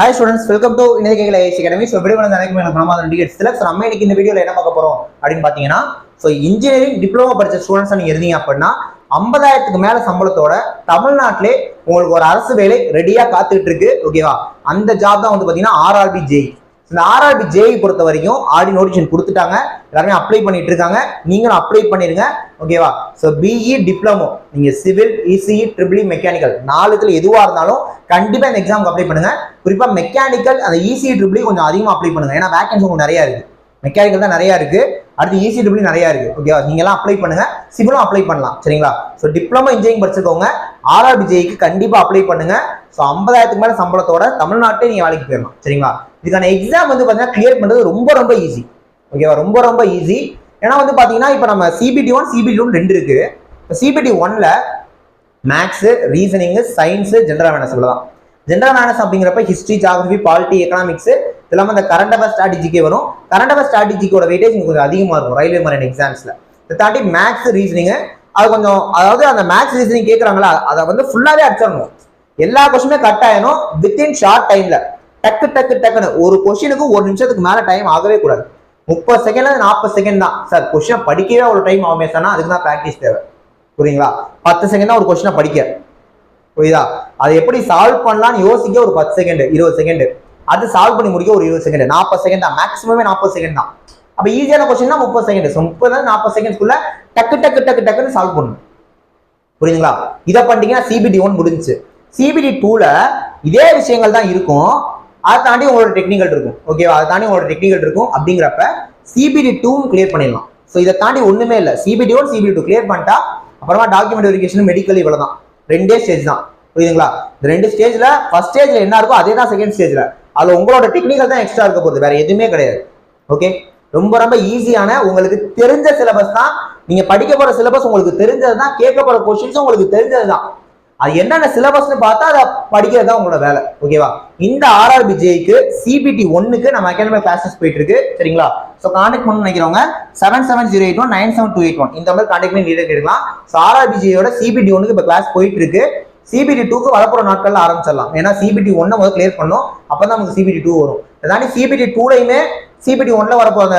Hi students welcome to இணையகைகள் IS academy so எப்படி வந்து நினைக்கும் எனக்கு பிரமாதம் டிகெட்ஸில் ஸோ நம்ம இன்னைக்கு இந்த வீடியோவில் என்ன பார்க்க போகிறோம் அப்படின்னு பார்த்தீங்கன்னா ஸோ இன்ஜினியரிங் டிப்ளமோ படித்த ஸ்டூடெண்ட்ஸ் நீங்கள் இருந்தீங்க அப்படின்னா ஐம்பதாயிரத்துக்கு மேலே சம்பளத்தோட தமிழ்நாட்டிலே உங்களுக்கு ஒரு அரசு வேலை ரெடியாக காத்துக்கிட்டு இருக்கு ஓகேவா அந்த ஜாப் தான் வந்து பார்த்தீங்கன்னா ஆர்ஆர்பி ஜெய் இந்த ஆர்ஆர்பி ஜேஇ பொறுத்த வரைக்கும் ஆடி நோட்டிஃபிகேஷன் கொடுத்துட்டாங்க. எல்லாருமே அப்ளை பண்ணிட்டு இருக்காங்க. நீங்களும் அப்ளை பண்ணிருங்க. ஓகேவா ஸோ பிஇ டிப்ளமோ நீங்க civil ECE triple E mechanical நாலுத்துல எதுவா இருந்தாலும் கண்டிப்பா இந்த எக்ஸாமுக்கு அப்ளை பண்ணுங்க. குறிப்பா மெக்கானிக்கல் அந்த இசிஇ ட்ரிபிளி கொஞ்சம் அதிகமாக அப்ளை பண்ணுங்க. ஏன்னா வேகன்சி உங்களுக்கு நிறைய இருக்கு. மெக்கானிக்கல் தான் நிறைய இருக்கு. அடுத்து இசி ட்ரிபிள் நிறைய இருக்கு. ஓகேவா நீங்க எல்லாம் அப்ளை பண்ணுங்க. சிவிலும் அப்ளை பண்ணலாம். சரிங்களா? ஸோ டிப்ளமோ இன்ஜினியரிங் படிச்சிருக்கவங்க ஆர்ஆர்பி ஜேஇக்கு கண்டிப்பா அப்ளை பண்ணுங்க. ஸோ ஐம்பதாயிரத்துக்கு மேல சம்பளத்தோட தமிழ்நாட்டே நீங்க வேலைக்கு போயிடலாம். சரிங்களா? இதுக்கான எக்ஸாம் வந்து பார்த்தீங்கன்னா கிளியர் பண்ணுறது ரொம்ப ரொம்ப ஈஸி ஓகேவா ரொம்ப ரொம்ப ஈஸி ஏன்னா வந்து பார்த்தீங்கன்னா இப்போ நம்ம சிபிடி ஒன் சிபிடி ஒன் ரெண்டு இருக்கு. இப்போ சிபிடி ஒன்ல maths reasoning science general awareness இவ்வளோதான் ஜென்ரல் அவேர்னஸ் அப்படிங்கிறப்ப ஹிஸ்ட்ரி ஜாகிரபி பாலிட்டி எக்கனாமிக்ஸ் இதெல்லாம் அந்த கரண்ட் அஃபேர் ஸ்ட்ராட்டஜிக்கே வரும். கரண்ட் அஃபேர் ஸ்ட்ராட்டஜிக்கோட வெயிட்டேஜ் கொஞ்சம் அதிகமாக இருக்கும் ரயில்வே மாதிரி எக்ஸாம்ஸில் இதை தாண்டி மேக்ஸ் ரீசனிங்கு அது கொஞ்சம் அதாவது அந்த மேக்ஸ் ரீசனிங் கேட்குறாங்களா அதை வந்து ஃபுல்லாகவே அடிச்சிடணும். எல்லா கொஸ்டினுமே கட் ஆயிடும் வித்தின் ஷார்ட் டைமில் டக்கு டக்கு டக்குன்னு. ஒரு கொஸ்டினுக்கு ஒரு நிமிஷத்துக்கு மேல டைம் ஆகவே கூடாது. முப்பது செகண்ட்ல நாற்பது செகண்ட் தான். சார் கொஸ்டின் படிக்கவே அவ்வளோ டைம் ஆகுமே சார்னா அதுக்கு தான் ப்ராக்டிஸ் தேவை. புரியுங்களா? பத்து செகண்ட் தான் ஒரு கொஸ்டினை படிக்க. புரியுதா? அதை எப்படி சால்வ் பண்ணலாம்னு யோசிக்க ஒரு பத்து செகண்ட் இருபது செகண்ட் அது சால்வ் பண்ணி முடிக்க ஒரு இருபது செகண்ட் நாற்பது செகண்ட் தான். மேக்ஸிமமே நாற்பது செகண்ட் தான். அப்போ ஈஸியான கொஸ்டின் தான் முப்பது செகண்ட் ஸோ முப்பது நாற்பது செகண்ட்ஸ்க்குள்ள டக்கு டக்கு டக்கு டக்குன்னு சால்வ் பண்ணணும். புரியுதுங்களா? இதை பண்ணிட்டீங்கன்னா சிபிடி ஒன் முடிஞ்சுச்சு. சிபிடி டூல இதே விஷயங்கள் தான் இருக்கும். அதை தாண்டி உங்களோட டெக்னிக்கல் இருக்கும். ஓகேவா அதை தாண்டி உங்களோட டெக்னிக்கல் இருக்கும் அப்படிங்கிறப்ப சிபிடி டூவும் கிளியர் பண்ணிடலாம். ஸோ இதை தாண்டி ஒன்றுமே இல்லை. CBT one CBT two clear பண்ணிட்டா அப்புறமா டாக்குமெண்ட் வெரிஃபிகேஷன் மெடிக்கல் இவ்வளோ தான் ரெண்டே ஸ்டேஜ் தான். புரியுதுங்களா? இந்த ரெண்டு ஸ்டேஜில் ஃபர்ஸ்ட் ஸ்டேஜில் என்ன இருக்கோ அதே தான் செகண்ட் ஸ்டேஜில் அதில் உங்களோட டெக்னிக்கல் தான் எக்ஸ்ட்ரா இருக்க போகுது. வேற எதுவுமே கிடையாது. ஓகே ரொம்ப ரொம்ப ஈஸியான உங்களுக்கு தெரிஞ்ச சிலபஸ் தான். நீங்கள் படிக்க போகிற சிலபஸ் உங்களுக்கு தெரிஞ்சது தான் கேட்க போகிற கொஸ்டின்ஸ் உங்களுக்கு தெரிஞ்சது தான் அது என்னென்ன சிலபஸ்னு பார்த்தா அதை படிக்கிறது தான் உங்களோட வேலை. ஓகேவா இந்த ஆர்ஆர்பி ஜேக்கு சிபிடி ஒன்னுக்கு நம்ம அகாடமிக் கிளாஸஸ் போயிட்டு இருக்கு சரிங்களா? ஸோ கான்டாக்ட் பண்ண நினைக்கிறவங்க seven seven zero eight one nine seven two eight one இந்த மாதிரி கான்டாக்ட் பண்ணி டீடைல் கேட்கலாம் ஸோ ஆர்ஆர்பி ஜேயோட சிபிடி ஒன்னுக்கு இப்போ கிளாஸ் போயிட்டு இருக்கு சிபிடி டூக்கு வரப்போற நாட்களில் ஆரம்பிச்சிடலாம். ஏன்னா சிபிடி ஒன்னை முதல் கிளியர் பண்ணோம் அப்பதான் நமக்கு சிபிடி டூ வரும். அதாண்டி சிபிடி டூலையுமே சிபிடி ஒன்ல வரப்போ அந்த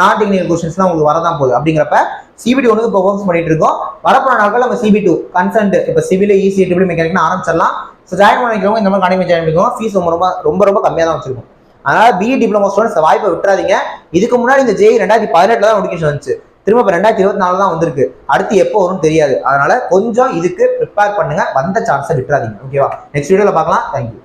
நான் டெக்னிக்கல் கொஸ்டின்ஸ்லாம் உங்களுக்கு வரதான் போகுது. அப்படிங்கிறப்ப சிபிடி ஒன்றுக்கு இப்போ ஒர்க்ஸ் பண்ணிட்டு இருக்கோம். வரப்போற நாட்கள் நம்ம சிபி டூ கன்சன்ட் இப்போ சிவில் இசி டிபிள் மெக்கானிக்னு ஆரம்பிச்சிடலாம். ஸோ ஜாயின் பண்ணிக்கிறவங்க இந்த மாதிரி கான்டெக்ட் ஜாயின் பண்ணிக்கோங்க. ஃபீஸ் ரொம்ப ரொம்ப ரொம்ப ரொம்ப கம்மியாக தான் வச்சிருக்கோம். அதனால பிஇ டிப்ளமோ ஸ்டூடெண்ட்ஸ் வாய்ப்பை விட்டுறாதீங்க. இதுக்கு முன்னாடி இந்த ஜெய் ரெண்டாயிரத்தி பதினெட்டில் தான் நோட்டிஃபிகேஷன் வந்துச்சு. திரும்ப இப்போ ரெண்டாயிரத்தி இருபத்தி நாலு தான் வந்திருக்கு. அடுத்து எப்போ வரும்னு தெரியாது. அதனால கொஞ்சம் இதுக்கு ப்ரிப்பேர் பண்ணுங்க. வந்த சான்ஸை விட்டுறாதீங்க. ஓகேவா நெக்ஸ்ட் வீடியோவில் பார்க்கலாம். தேங்க்யூ